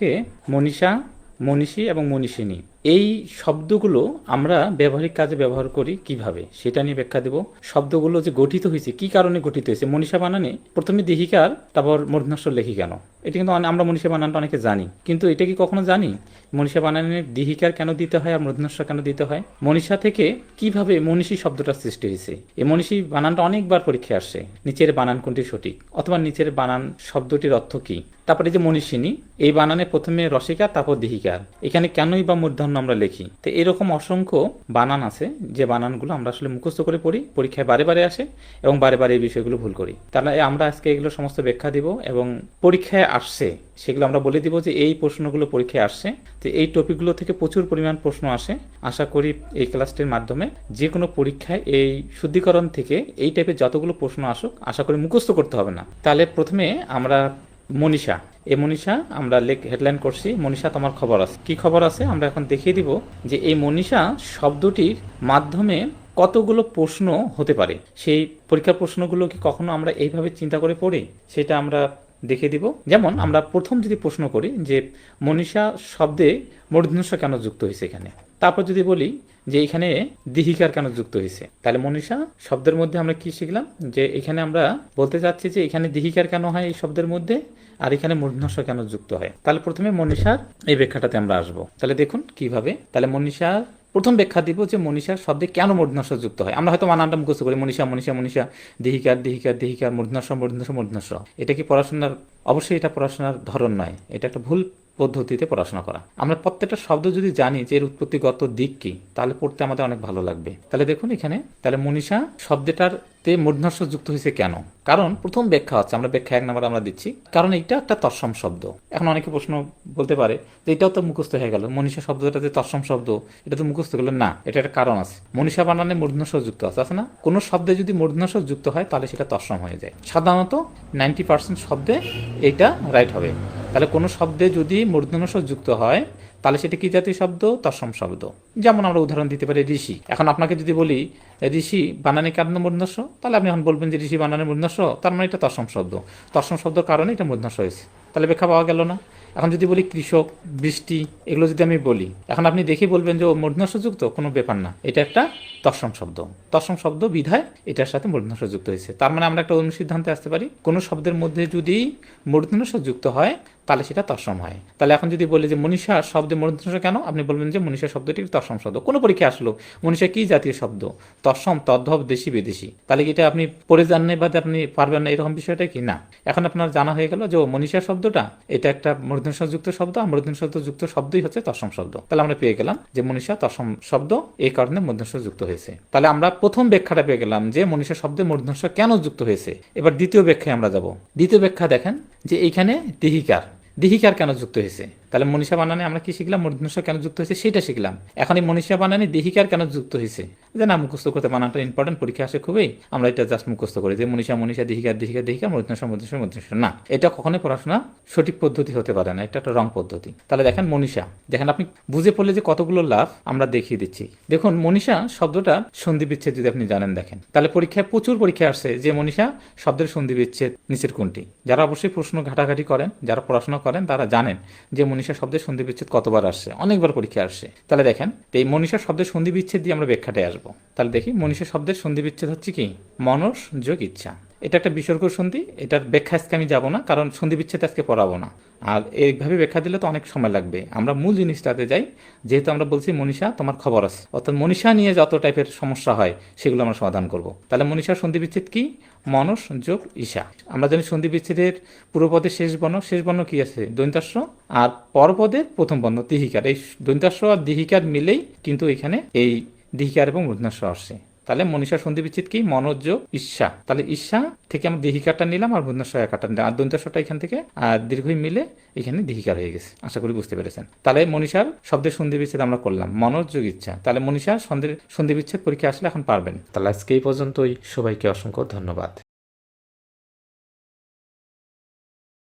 আজকে মনীষা মনীষী এবং মনীষিনী এই শব্দগুলো আমরা ব্যবহারিক কাজে ব্যবহার করি কীভাবে? সেটা নিয়ে ব্যাখ্যা দেব। শব্দগুলো যে গঠিত হয়েছে, কি কারণে গঠিত হয়েছে? মনীষা বানানে প্রথমে দিহিকার, তারপর মূর্ধন্যস্বর লেখি কেন এটা কিন্তু আমরা মনীষা বানানটা অনেকে জানি। কিন্তু এটা কি কখনো জানি? মনীষা বানানের দিহিকার কেন দিতে হয় আর মূর্ধন্যস্বর কেন দিতে হয়? মনীষা থেকে কীভাবে মনীষী শব্দটা সৃষ্টি হয়েছে? এই মনীষী বানানটা অনেকবার পরীক্ষায় আসছে নিচের বানান কোনটি সঠিক? অথবা নিচের বানান শব্দটির অর্থ কি? তারপরে যে মনীষিনী, এই বানানে প্রথমে রসিকার তারপর দিহিকার। এখানে কেনই বা মূর্ধন্য আমরা লিখি। তো এরকম অসংখ্য বানান আছে, যে বানানগুলো আমরা আসলে মুখস্থ করে পড়ি, পরীক্ষায় বারে বারে আসে এবং বারে বারে এই বিষয়গুলো ভুল করি। তাহলে আমরা আজকে এগুলো সমস্ত ব্যাখ্যা দিব এবং পরীক্ষায় আসছে, সেগুলো আমরা বলে দিব যে এই প্রশ্নগুলো পরীক্ষায় আসছে। তো এই টপিকগুলো থেকে প্রচুর পরিমাণ প্রশ্ন আসে। আশা করি এই ক্লাসটির মাধ্যমে যে কোনো পরীক্ষায় এই শুদ্ধিকরণ থেকে এই টাইপের যতগুলো প্রশ্ন আসুক, আশা করি মুখস্থ করতে হবে না। তাহলে প্রথমে আমরা মনীষা। এই মনীষা আমরা লেখ হেডলাইন করছি, মনীষা তোমার খবর আছে। কি খবর আছে? আমরা এখন দেখিয়ে দিব যে এই মনীষা শব্দটির মাধ্যমে কতগুলো প্রশ্ন হতে পারে। সেই পরীক্ষার প্রশ্নগুলো কি কখনো আমরা এইভাবে চিন্তা করে পড়ি? সেটা আমরা দেখে দিব। যেমন, আমরা প্রথম যদি প্রশ্ন করি যে মনীষা শব্দে মূর্ধন্য কেন যুক্ত হয়েছে এখানে? তারপর যদি বলি যে এখানে দিহিকার কেন যুক্ত হয়েছে? তাহলে মনীষা, শব্দের মধ্যে আমরা কি শিখলাম? যে এখানে আমরা বলতে চাচ্ছি যে এখানে দিহিকার কেন হয় এই শব্দের মধ্যে, আর এখানে মূর্ধন্য কেন যুক্ত হয়? তাহলে প্রথমে মনীষার এই ব্যাখ্যাটাতে আমরা আসব। তাহলে দেখুন কীভাবে। তাহলে মনীষা প্রথম ব্যাখ্যা দিব যে মনীষার শব্দে কেন মূর্ধন্য যুক্ত হয়। আমরা হয়তো মানানটা মুখস্থ করি, মনীষা মনীষা মনীষা, দিহিকার দিহিকার দিহিকার, মূর্ধন্য মূর্ধন্য মূর্ধন্য। এটা কি পড়াশোনার? অবশ্যই এটা পড়াশোনার ধরন নয়। এটা একটা ভুল পদ্ধতিতে পড়াশোনা করা। আমরা প্রত্যেকটা শব্দ যদি জানি যে এর উৎপত্তিগত দিক কি, তাহলে পড়তে আমাদের অনেক ভালো লাগবে। তাহলে দেখুন এখানে, তাহলে মনীষা শব্দটার তে মূর্ধন্য যুক্ত হয়েছে কেন? কারণ প্রথম ব্যাখ্যা হচ্ছে আমরা ব্যাখ্যা এক নম্বর আমরা দিচ্ছি। কারণ এটা একটা তৎসম শব্দ। এখন অনেকে প্রশ্ন বলতে পারে যে এটাও তো মুখস্থ হয়ে গেল। মনীষা শব্দটা যে তৎসম শব্দ, এটা তো মুখস্থ গেল না, এটা একটা কারণ আছে। মনীষা বানানে মূর্ধন্য যুক্ত আছে আছে না? কোনো শব্দে যদি মূর্ধন্য যুক্ত হয়, তাহলে সেটা তৎসম হয়ে যায়। সাধারণত নাইনটি পার্সেন্ট শব্দে এইটা রাইট হবে। তাহলে কোনো শব্দে যদি মূর্ধন্য যুক্ত হয়, তাহলে সেটা কি জাতীয় শব্দ? তৎসম শব্দ। যেমন আমরা উদাহরণ দিতে পারি ঋষি। এখন আপনাকে যদি বলি, ঋষি বানানে কারণ মূর্ধন্য তাহলে আপনি এখন বলবেন যে ঋষি বানানে মূর্ধন্য তার মানে এটা তৎসম শব্দ। তৎসম শব্দের কারণে এটা মূর্ধন্য হয়েছে। তাহলে ব্যাখ্যা পাওয়া গেল না? এখন যদি বলি কৃষক, বৃষ্টি, এগুলো যদি আমি বলি, এখন আপনি দেখে বলবেন যে ও কোনো ব্যাপার না। এটা একটা তৎসম শব্দ। তৎসম শব্দ বিধায় এটার সাথে মূর্ধন্য যুক্ত হয়েছে। তার মানে আমরা একটা অনুসিদ্ধান্তে আসতে পারি, কোনো শব্দের মধ্যে যদি মূর্ধন্য যুক্ত হয় তাহলে সেটা তৎসম হয়। তাহলে এখন যদি বলি যে মনীষা শব্দে মূর্ধন্য কেন? আপনি বলবেন যে মনীষা শব্দটি তৎসম শব্দ। কোনো পরীক্ষা আসলো? মনীষা কি জাতীয় শব্দ? তৎসম, তদ্ভব, দেশি, বিদেশি। তাহলে এটা আপনি পড়ে যান না বা আপনি পারবেন না এরকম বিষয়টা কি? না। এখন আপনার জানা হয়ে গেল যে মনীষা শব্দটা, এটা একটা মূর্ধন্য শব্দ, আর মূর্ধন্য যুক্ত শব্দই হচ্ছে তৎসম শব্দ। তাহলে আমরা পেয়ে গেলাম যে মনীষা তৎসম শব্দ, এই কারণে মূর্ধন্য যুক্ত হয়েছে। তাহলে আমরা প্রথম ব্যাখ্যাটা পেয়ে গেলাম যে মনীষা শব্দে মূর্ধন্য কেন যুক্ত হয়েছে। এবার দ্বিতীয় ব্যাখ্যায় আমরা যাব। দ্বিতীয় ব্যাখ্যা দেখেন যে এইখানে দিহিকার দিহিকার কেন যুক্ত হয়েছে। তাহলে মনীষা বানানে আমরা কি শিখলাম? মূর্ধন্য কেন যুক্ত হয়েছে? সেটা শিখলাম। এখন এই মনীষা বানানে দিহিকার কেন যুক্ত হয়েছে? যে না, মুখস্থ করতে বানানটা ইম্পর্টেন্ট পরীক্ষা আসে খুবই। আমরা এটা জাস্ট মুখস্থ করি যে মনীষা মনীষা, দিহিকার দিহিকার দিহিকার মূর্ধন্য মূর্ধন্য মূর্ধন্য না, এটা কখনোই পড়াশোনা সঠিক পদ্ধতি হতে পারে না। এটা একটা রং পদ্ধতি। তাহলে দেখেন মনীষা, দেখেন আপনি বুঝে পড়লে যে কতগুলো লাভ আমরা দেখিয়ে দিচ্ছি। দেখুন, মনীষা শব্দটা সন্ধি বিচ্ছেদ যদি আপনি জানেন, দেখেন। তাহলে পরীক্ষায় প্রচুর পরীক্ষা আসছে যে মনীষা শব্দের সন্ধি বিচ্ছেদ নিচের কোনটি? যারা অবশ্যই প্রশ্ন ঘাটাঘাটি করেন, যারা পড়াশোনা করেন, তারা জানেন যে মনীষা শব্দের সন্ধি বিচ্ছেদ কতবার আসছে? অনেকবার পরীক্ষা আসছে। তাহলে দেখেন, এই মনীষা শব্দের সন্ধি বিচ্ছেদ দিয়ে আমরা ব্যাখ্যাটায় আসব। তাহলে দেখি মনীষা শব্দের সন্ধি বিচ্ছেদ হচ্ছে কি? মনস যোগ ইচ্ছা। এটা একটা বিসর্গ সন্ধি, এটার ব্যাখ্যা আজকে আমি যাব না, কারণ সন্ধি বিচ্ছেদ আজকে পড়াবো না। আর এইভাবে ব্যাখ্যা দিলে তো অনেক সময় লাগবে। আমরা মূল জিনিসটাতে যাই, যেহেতু আমরা বলছি মনীষা, তোমার খবর আছে। অর্থাৎ মনীষা নিয়ে যত টাইপের সমস্যা হয়, সেগুলো আমরা সমাধান করব। তাহলে মনীষার সন্ধি বিচ্ছেদ কি? মনস, যোগ, ঈশা। আমরা জানি সন্ধি বিচ্ছেদের পূর্বপদের শেষ বর্ণ। শেষ বর্ণ কি আছে? দৈন্তাস্য আর পরপদের প্রথম বর্ণ, দিহিকার। এই দৈন্তাস্য আর দিহিকার মিলেই কিন্তু এখানে এই দিহিকার এবং মূর্ধনাস্য আসছে তাহলে মনীষা সন্ধি বিচ্ছিত কি? মনোজ ঈর্ষা তাহলে ঈর্ষা থেকে আমরা দেহিকাটা নিলাম আর বুন্দাস্ব একাটা নিলাম। আর দন্তাস্বটা এখান থেকে, আর দীর্ঘই মিলে এখানে দিহিকার হয়ে গেছে। আশা করি বুঝতে পেরেছেন। তাহলে মনীষার শব্দের সন্ধি বিচ্ছেদ আমরা করলাম। মনোজ যোগ ইচ্ছা তাহলে মনীষার সন্ধি সন্ধি বিচ্ছেদ পরীক্ষা আসলে এখন পারবেন। তাহলে আজকে এই পর্যন্তই। সবাইকে অসংখ্য ধন্যবাদ।